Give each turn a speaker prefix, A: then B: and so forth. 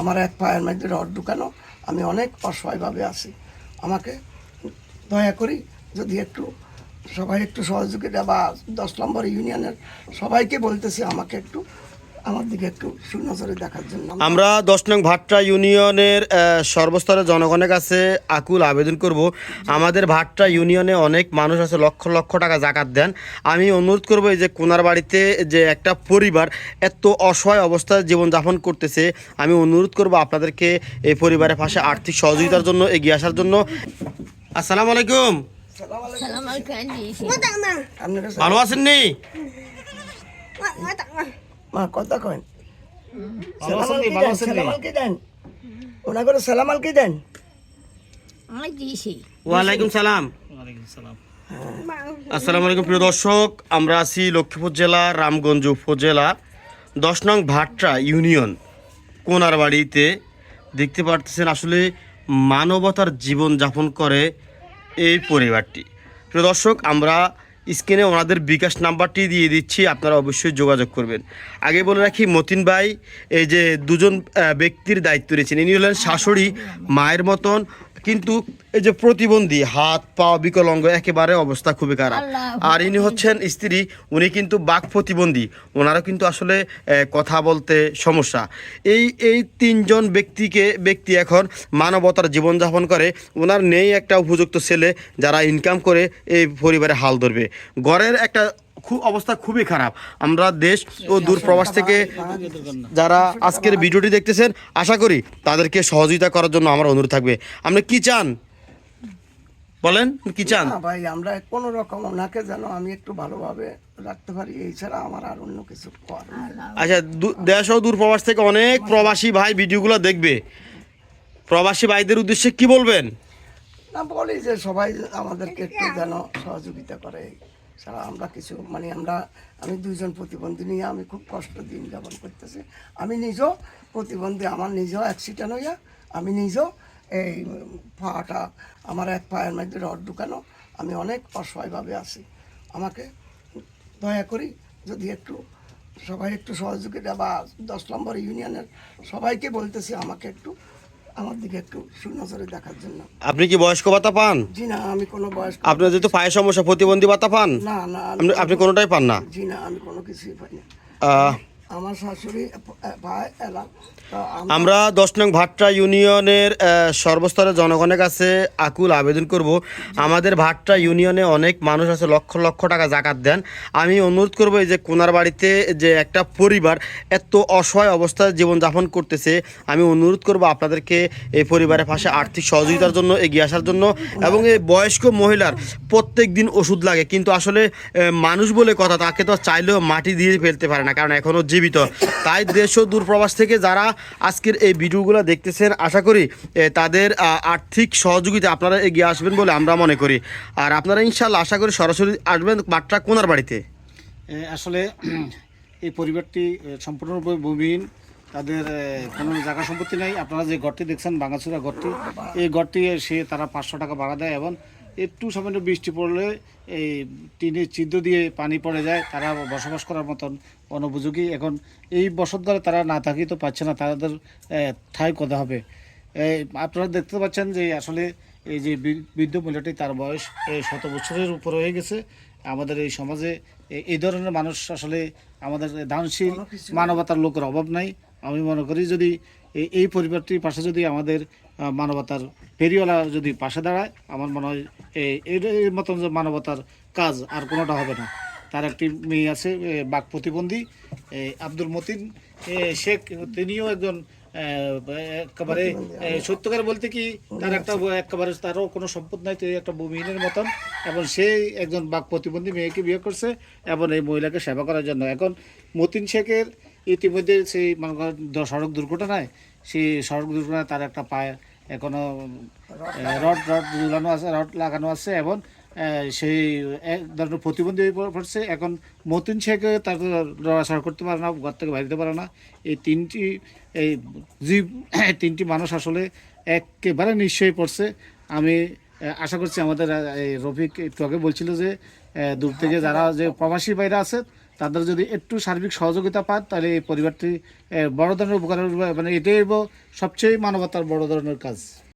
A: আমার এক পায়ের মধ্যে রড ঢুকানো, আমি অনেক অসহায়ভাবে আছি। আমাকে দয়া করি যদি একটু সবাই একটু সহযোগিতা বা দশ নম্বর ইউনিয়নের সবাইকে বলতেছি, আমাকে একটু আমার দিকে একটু সুনজরে দেখার জন্য।
B: আমরা দশ নং ভাট্টা ইউনিয়নের সর্বস্তরের জনগণের কাছে আকুল আবেদন করব। আমাদের ভাট্টা ইউনিয়নে অনেক মানুষ আছে লক্ষ লক্ষ টাকা জাকাত দেন। আমি অনুরোধ করব এই যে কোনার বাড়িতে যে একটা পরিবার এত অসহায় অবস্থায় জীবনযাপন করতেছে আমি অনুরোধ করব আপনাদেরকে এই পরিবারের পাশে আর্থিক সহযোগিতার জন্য এগিয়ে আসার জন্য। আসসালামু আলাইকুম। ভালো আছেন নি?
A: মা কথা দেন? ওনা করে সালামাল কি দেন?
C: আমি দিয়েছি।
B: ওয়ালাইকুম সালাম। আসসালামু আলাইকুম প্রিয় দর্শক। আমরা আছি লক্ষ্মীপুর জেলা রামগঞ্জ উপজেলা দশ নং ভাট্রা ইউনিয়ন। কোনার বাড়িতে দেখতে পারতেছেন আসলে মানবতার জীবন যাপন করে এই পরিবারটি। প্রিয় দর্শক আমরা স্ক্রিনে ওনাদের বিকাশ নাম্বারটি দিয়ে দিচ্ছি, আপনারা অবশ্যই যোগাযোগ করবেন। আগে বলে রাখি, মতিন ভাই, এই যে দুজন ব্যক্তির দায়িত্ব রয়েছেন ইনি হলেন শাশুড়ি, মায়ের মতন, কিন্তু এই যে প্রতিবন্ধী হাত পা বিকলাঙ্গ একেবারে অবস্থা খুবই খারাপ। আর ইনি হচ্ছেন স্ত্রী উনি কিন্তু বাক প্রতিবন্ধী। ওনারা কিন্তু আসলে কথা বলতে সমস্যা। এই এই তিনজন ব্যক্তিকে ব্যক্তি এখন মানবতার জীবনযাপন করে ওনার নেই একটা উপযুক্ত ছেলে যারা ইনকাম করে এই পরিবারে হাল ধরবে। ঘরের একটা খুব অবস্থা খুবই খারাপ। আমরা দেশ ও দূর প্রবাস থেকে যারা আজকের ভিডিওটি দেখতেছেন আশা করি তাদেরকে সহযোগিতা করার জন্য আমার অনুরোধ থাকবে। আপনি কি চান? বলেন কি চান?
A: ভাই আমরা কোনো রকম ওনাকে যেন আমি একটু ভালোভাবে রাখতে পারি এই ছাড়া আমার আর অন্য কিছু করার
B: আচ্ছা দেশ ও দূর প্রবাস থেকে অনেক প্রবাসী ভাই ভিডিওগুলো দেখবে। প্রবাসী ভাইদের উদ্দেশ্যে কি বলবেন?
A: না বলি যে সবাই আমাদেরকে একটু যেন সহযোগিতা করে। ছাড়া আমরা কিছু মানে আমরা আমি দুইজন প্রতিবন্ধী নিয়ে আমি খুব কষ্ট দিন যাপন করতেছি। আমি নিজেও প্রতিবন্ধী আমার নিজেও অ্যাক্সিডেন্ট হইয়া আমি নিজেও এই পাটা আমার এক পায়ের মধ্যে রড ঢুকানো আমি অনেক অসহায়ভাবে আছি। আমাকে দয়া করি যদি একটু সবাই একটু সহযোগিতা বা দশ নম্বর ইউনিয়নের সবাইকে বলতেছি আমাকে একটু আমার দিকে একটু সুনজরে দেখার জন্য।
B: আপনি কি বয়স্ক ভাতা পান?
A: জি না আমি কোনো বয়স্ক
B: আপনার যেহেতু পায়ের সমস্যা প্রতিবন্ধী ভাতা পান?
A: না না
B: আপনি কোনোটাই পান না?
A: জি না আমি কোনো কিছুই পাই না। আমার শাশুড়ি ভাই এলাম
B: আমরা দশ নং ভাট্টা ইউনিয়নের সর্বস্তরের জনগণের কাছে আকুল আবেদন করব। আমাদের ভাট্টা ইউনিয়নে অনেক মানুষ আছে, লক্ষ লক্ষ টাকা জাকাত দেন। আমি অনুরোধ করব এই যে কোনার বাড়িতে যে একটা পরিবার এত অসহায় অবস্থায় জীবনযাপন করতেছে, আমি অনুরোধ করব আপনাদেরকে এই পরিবারের পাশে আর্থিক সহযোগিতার জন্য এগিয়ে আসার জন্য এবং এই বয়স্ক মহিলার প্রত্যেক দিন ওষুধ লাগে। কিন্তু আসলে মানুষ বলে কথা, তাকে তো চাইলেও মাটি দিয়ে ফেলতে পারে না। কারণ এখনও জীবিত তাই দেশ ও দূরপ্রবাস থেকে যারা আজকের এই ভিডিওগুলো দেখতেছেন, আশা করি তাদের আর্থিক সহযোগিতা আপনারা এগিয়ে আসবেন বলে আমরা মনে করি। আর আপনারা ইনশাল্লাহ আশা করি সরাসরি আসবেন বাট্টা কোনার বাড়িতে।
D: আসলে এই পরিবারটি সম্পূর্ণরূপে ভূমিহীন। তাদের কোনো জায়গা সম্পত্তি নেই। আপনারা যে ঘরটি দেখছেন বাঙাচুরা ঘরটি, এই ঘরটি সে তারা পাঁচশো টাকা ভাড়া দেয় এবং একটু সামান্য বৃষ্টি পড়লে এই টিনের ছিদ্র দিয়ে পানি পড়ে যায় তারা বসবাস করার মতন অনুপযোগী। এখন এই বসত ঘরে তারা না থাকি তো পাচ্ছে না তাদের ঠাঁই কথা হবে। আপনারা দেখতে পাচ্ছেন যে আসলে এই যে বৃদ্ধ মহিলাটি তার বয়স এই শত বছরের উপর হয়ে গেছে। আমাদের এই সমাজে এই ধরনের মানুষ আসলে আমাদের দানশীল মানবতার লোকের অভাব নাই। আমি মনে করি যদি এই এই পরিবারটির পাশে যদি আমাদের মানবতার ফেরিওয়ালা যদি পাশে দাঁড়ায়, আমার মনে হয় এই এর মতন যে মানবতার কাজ আর কোনোটা হবে না। তার একটি মেয়ে আছে বাক প্রতিবন্ধী আব্দুল মতিন। শেখ তিনিও একজন একেবারে সত্যকার বলতে কি, তার একটা একেবারে তারও কোনো সম্পদ নাই তো একটা ভূমিহীনের মতন। এবং সেই একজন বাক প্রতিবন্ধী মেয়েকে বিয়ে করছে এবং এই মহিলাকে সেবা করার জন্য। এখন মতিন শেখের ইতিমধ্যে সেই, মনে সড়ক দুর্ঘটনায় সেই সড়ক দুর্ঘটনায় তার একটা পায়ে এখনও রড রড ঝুলানো আছে, রড লাগানো আছে এবং সেই এক ধরনের প্রতিবন্ধী হয়ে পড়ছে। এখন মতিন শেখে তাকে লড়াচড়া করতে পারে না, ঘর থেকে বাড়িতে পারে না। এই তিনটি, এই জীব তিনটি মানুষ আসলে একেবারে নিশ্চয়ই পড়ছে। আমি আশা করছি আমাদের এই রফিক একটু আগে বলছিল যে দূর থেকে যারা যে প্রবাসী বাইরে আছে তাদের যদি একটু সার্বিক সহযোগিতা পান তাহলে এই পরিবারটি বড় ধরনের উপকার মানে এটাই সবচেয়ে মানবতার বড় ধরনের কাজ।